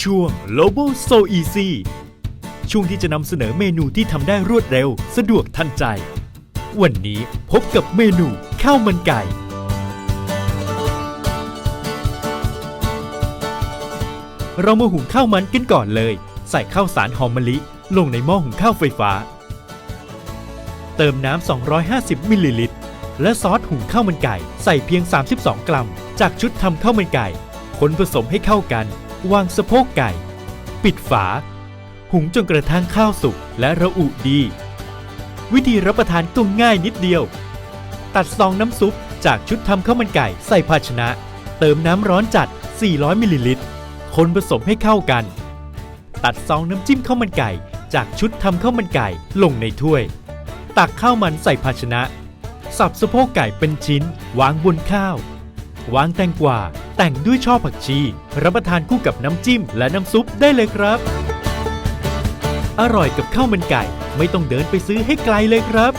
ช่วง Global So Easy ช่วงที่จะนำเสนอเมนูที่ทำได้รวดเร็ว สะดวกทันใจ วันนี้พบกับเมนูข้าวมันไก่ เรามาหุงข้าวมันกันก่อนเลย ใส่ข้าวสารหอมมะลิ ลงในหม้อหุงข้าวไฟฟ้า เติมน้ำ 250 มิลลิลิตร และซอสหุงข้าวมันไก่ ใส่เพียง 32 กรัม จากชุดทำข้าวมันไก่คนผสมให้เข้ากัน วางสะโพกไก่ ปิดฝา หุงจนกระทั่งข้าวสุกและระอุดี วิธีรับประทานก็ง่ายนิดเดียว ตัดซองน้ำซุปจากชุดทำข้าวมันไก่ใส่ภาชนะ เติมน้ำร้อนจัด 400 มิลลิลิตร คนผสมให้เข้ากัน ตัดซองน้ำจิ้มข้าวมันไก่ จากชุดทำข้าวมันไก่ลงในถ้วย ตักข้าวมันใส่ภาชนะ สับสะโพกไก่เป็นชิ้น วางบนข้าว วางแตงกวา แต่งด้วยช่อผักชี รับประทานคู่กับน้ำจิ้มและน้ำซุปได้เลยครับ อร่อยกับข้าวมันไก่ ไม่ต้องเดินไปซื้อให้ไกลเลยครับ